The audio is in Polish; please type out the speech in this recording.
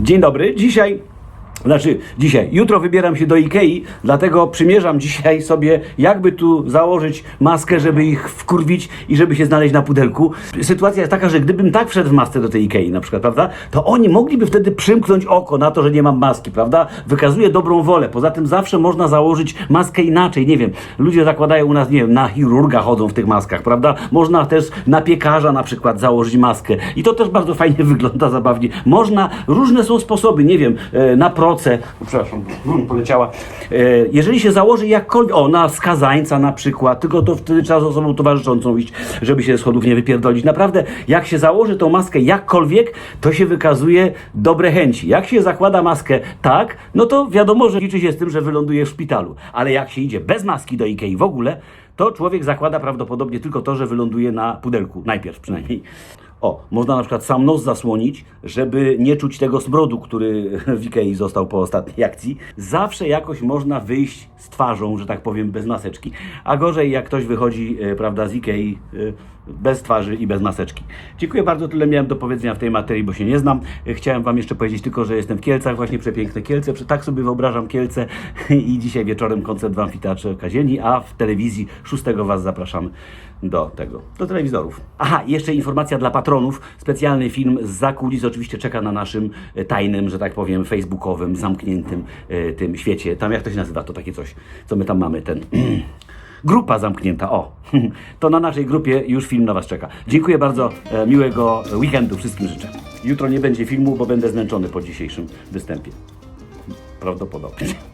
Dzień dobry. Dzisiaj, znaczy dzisiaj, jutro wybieram się do Ikei, dlatego przymierzam dzisiaj sobie, jakby tu założyć maskę, żeby ich wkurwić i żeby się znaleźć na pudelku. Sytuacja jest taka, że gdybym tak wszedł w masce do tej Ikei na przykład, prawda, to oni mogliby wtedy przymknąć oko na to, że nie mam maski, prawda? Wykazuję dobrą wolę. Poza tym zawsze można założyć maskę inaczej, nie wiem. Ludzie zakładają u nas, nie wiem, na chirurga chodzą w tych maskach, prawda? Można też na piekarza na przykład założyć maskę i to też bardzo fajnie wygląda, zabawnie. Można, różne są sposoby, nie wiem, e, na proce, przepraszam, mm, poleciała. E, Jeżeli się założy jakkolwiek, o, na skazańca na przykład, tylko to wtedy trzeba z osobą towarzyszącą iść, żeby się schodów nie wypierdolić. Naprawdę, jak się założy tą maskę jakkolwiek, to się wykazuje dobre chęci. Jak się zakłada maskę tak, no to wiadomo, że liczy się z tym, że wyląduje w szpitalu. Ale jak się idzie bez maski do Ikei w ogóle, to człowiek zakłada prawdopodobnie tylko to, że wyląduje na pudelku. Najpierw przynajmniej. O, można na przykład sam nos zasłonić, żeby nie czuć tego smrodu, który w Ikei został po ostatniej akcji. Zawsze jakoś można wyjść z twarzą, że tak powiem, bez maseczki. A gorzej, jak ktoś wychodzi, e, prawda, z Ikei e, bez twarzy i bez maseczki. Dziękuję bardzo, tyle miałem do powiedzenia w tej materii, bo się nie znam. E, Chciałem Wam jeszcze powiedzieć tylko, że jestem w Kielcach, właśnie przepiękne Kielce. Tak sobie wyobrażam Kielce i dzisiaj wieczorem koncert w Amfiteatrze Kazieni, a w telewizji 6 Was zapraszam do tego, do telewizorów. Aha, jeszcze informacja dla patronów. Specjalny film z zakulis oczywiście czeka na naszym e, tajnym, że tak powiem, facebookowym, zamkniętym e, tym świecie. Tam jak to się nazywa, to takie coś, co my tam mamy, ten... Grupa zamknięta, o. To na naszej grupie już film na Was czeka. Dziękuję bardzo, e, miłego weekendu wszystkim życzę. Jutro nie będzie filmu, bo będę zmęczony po dzisiejszym występie. Prawdopodobnie.